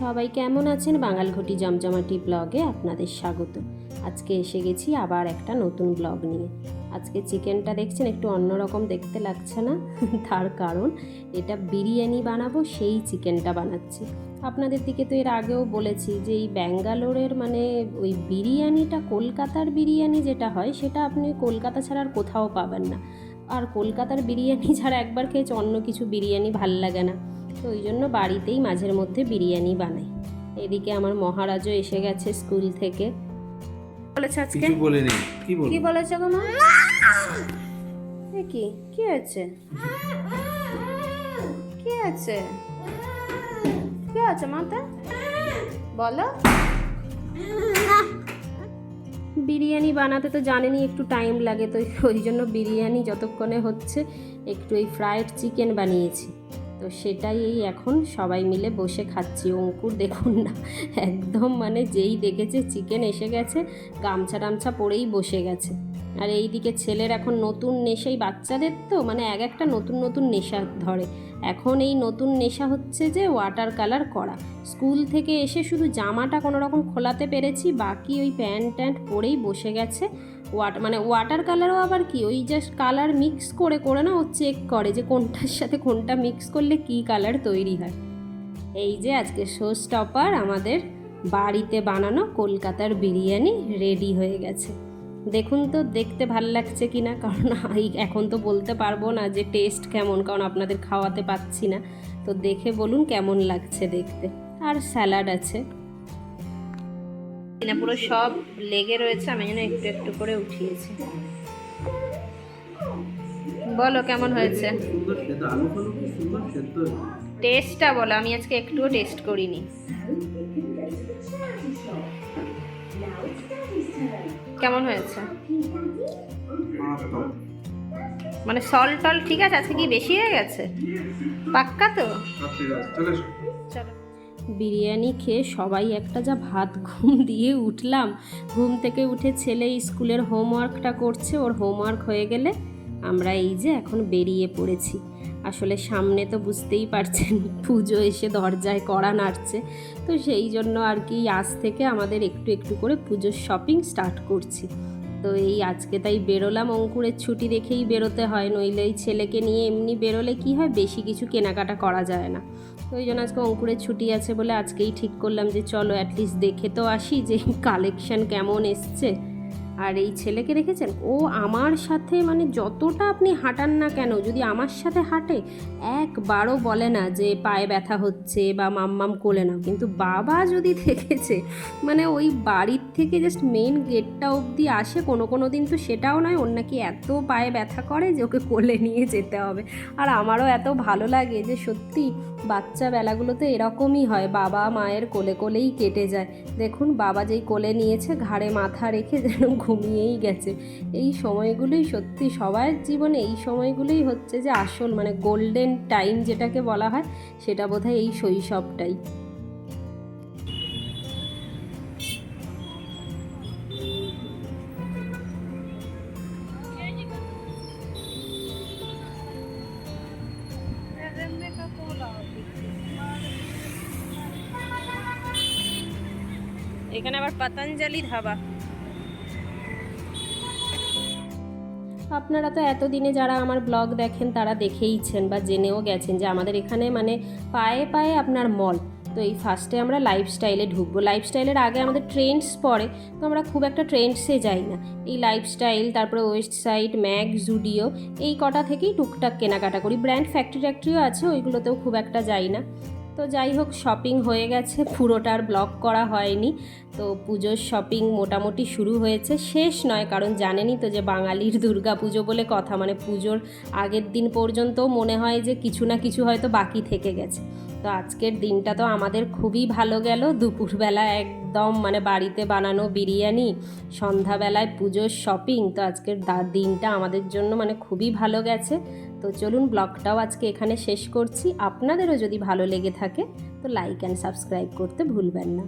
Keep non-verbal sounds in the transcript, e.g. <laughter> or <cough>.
সবাই কেমন আছেন? বাঙাল ঘটি জমজমাটি ব্লগে আপনাদের স্বাগত। আজকে এসে গেছি আবার একটা নতুন ব্লগ নিয়ে। আজকে চিকেনটা দেখছেন, একটু অন্যরকম দেখতে লাগছে না? <laughs> তার কারণ, এটা বিরিয়ানি বানাবো, সেই চিকেনটা বানাচ্ছি। আপনাদের দিকে তো এর আগেও বলেছি যে এই ব্যাঙ্গালোরের মানে ওই বিরিয়ানিটা, কলকাতার বিরিয়ানি যেটা হয়, সেটা আপনি কলকাতা ছাড়া আর কোথাও পাবেন না। আর কলকাতার বিরিয়ানি ছাড়া একবার খেয়েছে, অন্য কিছু বিরিয়ানি ভালো লাগে না। তো ওই জন্য বাড়িতেই মাঝের মধ্যে বিরিয়ানি বানাই। এদিকে আমার মহারাজও এসে গেছে স্কুল থেকে। বলেছে আজকে? কিছু বলেনি। কি বল কি বলেছে গো মা? কি? কি হয়েছে? কি আছে কি আছে মাতে বলো। বিরিয়ানি বানাতে তো জানেনি একটু টাইম লাগে তো। ওই জন্য বিরিয়ানি যতক্ষণে হচ্ছে একটু এই ফ্রায়েড চিকেন বানিয়েছি। তো সেটাই এই এখন সবাই মিলে বসে খাচ্ছি। অঙ্কুর দেখুন না, একদম মানে যেই দেখেছে চিকেন এসে গেছে, গামছা টামছা পরেই বসে গেছে। আর এইদিকে ছেলের এখন নতুন নেশাই বাচ্চাদের তো মানে এক একটা নতুন নতুন নেশা ধরে। এখন এই নতুন নেশা হচ্ছে যে ওয়াটার কালার করা। স্কুল থেকে এসে শুধু জামাটা কোনো রকম খোলাতে পেরেছি, বাকি ওই প্যান্ট ট্যান্ট পরেই বসে গেছে। ওয়াট মানে ওয়াটার কালারও আবার কি? ওই জাস্ট কালার মিক্স করে করে না ও চেক করে যে কোনটার সাথে কোনটা মিক্স করলে কী কালার তৈরি হয়। এই যে আজকে শো স্টপার আমাদের বাড়িতে বানানো কলকাতার বিরিয়ানি রেডি হয়ে গেছে। দেখুন তো, দেখতে ভালো লাগছে কি না? কারণ এখন তো বলতে পারব না যে টেস্ট কেমন, কারণ আপনাদের খাওয়াতে পাচ্ছি না। তো দেখে বলুন কেমন লাগছে দেখতে। আর স্যালাড আছে। না পুরো সব লেগে রয়েছে আমি যেন একটু একটু করে উঠিয়েছি। বলো কেমন হয়েছে? টেস্টটা বলো আমি আজকে একটুও টেস্ট করিনি। কেমন হয়েছে? মানে সল টল ঠিক আছে? আজকে কি বেশি হয়ে গেছে? পাক্কা তো? এসো। চলো। বিরিয়ানি খেয়ে সবাই একটা যা ভাত ঘুম দিয়ে উঠলাম। ঘুম থেকে উঠে ছেলে স্কুলের হোমওয়ার্কটা করছে, ওর হোমওয়ার্ক হয়ে গেলে আমরা এই যে এখন বেরিয়ে পড়েছি। আসলে সামনে তো বুঝতেই পারছেন, পুজো এসে দরজায় কড়া নাড়ছে। তো সেই জন্য আর কি আজ থেকে আমাদের একটু একটু করে পুজোর শপিং স্টার্ট করছি। তো এই আজকে তাই বেরোলাম, অঙ্কুরের ছুটি দেখেই বেরোতে হয়, নইলে এই ছেলেকে নিয়ে এমনি বেরোলে কি হয়, বেশি কিছু কেনাকাটা করা যায় না। তো ওই জন্য আজকে অঙ্কুরের ছুটি আছে বলে আজকেই ঠিক করলাম যে চলো অ্যাটলিস্ট দেখে তো আসি যে কালেকশন কেমন এসছে। আর এই ছেলেকে রেখেছেন? ও আমার সাথে মানে যতটা আপনি হাঁটান না কেন, যদি আমার সাথে হাঁটে, একবারও বলে না যে পায়ে ব্যথা হচ্ছে বা মাম্মাম কোলে নাও। কিন্তু বাবা যদি দেখেছে মানে ওই বাড়ির থেকে জাস্ট মেন গেটটা অবধি আসে, কোনো কোনো দিন তো সেটাও নয়, ওর নাকি এত পায়ে ব্যথা করে যে ওকে কোলে নিয়ে যেতে হবে। আর আমারও এত ভালো লাগে যে সত্যি বাচ্চা বেলাগুলোতে এরকমই হয়, বাবা মায়ের কোলে কোলেই কেটে যায়। দেখুন, বাবা যেই কোলে নিয়েছে, ঘাড়ে মাথা রেখে যেন ঘুমিয়েই গেছে। এই সময়গুলোই সত্যি সবার জীবনে এই সময়গুলোই হচ্ছে যে আসল মানে গোল্ডেন টাইম যেটাকে বলা হয়, সেটা বোধহয় এই শৈশবটাই। এখানে আবার পতঞ্জলি ধাবা। আপনারা তো এতদিনে যারা আমার ব্লগ দেখেন, তারা দেখেইছেন বা জেনেও গেছেন যে আমাদের এখানে মানে পায়ে পায়ে আপনার মল। তো এই ফার্স্টে আমরা লাইফস্টাইলে ঢুকবো। লাইফস্টাইলের আগে আমাদের ট্রেন্ডস পড়ে, তো আমরা খুব একটা ট্রেন্ডসে যাই না। এই লাইফস্টাইল তারপরে ওয়েস্ট সাইড ম্যাগ জুডিও এই কটা থেকেই টুকটাক কেনাকাটা করি। ব্র্যান্ড ফ্যাক্টরি ট্যাক্টরিও আছে, ওইগুলোতেও খুব একটা যাই না। তো যাই হোক শপিং হয়ে গেছে। পুরোটার ব্লক করা হয়নি। তো পুজোর শপিং মোটামুটি শুরু হয়েছে। শেষ নয়, কারণ জানেনই তো যে বাঙালির দুর্গা পুজো বলে কথা। মানে পুজোর আগের দিন পর্যন্ত মনে হয় যে কিছু না কিছু হয়তো বাকি থেকে গেছে। তো আজকের দিনটা তো আমাদের খুবই ভালো গেল। দুপুরবেলা একদম মানে বাড়িতে বানানো বিরিয়ানি, সন্ধ্যাবেলায় পুজোর শপিং তো আজকের দিনটা আমাদের জন্য মানে খুবই ভালো গেছে। তো চলুন ব্লগটাও আজকে এখানে শেষ করছি। আপনাদেরও যদি ভালো লেগে থাকে, তো লাইক অ্যান্ড সাবস্ক্রাইব করতে ভুলবেন না।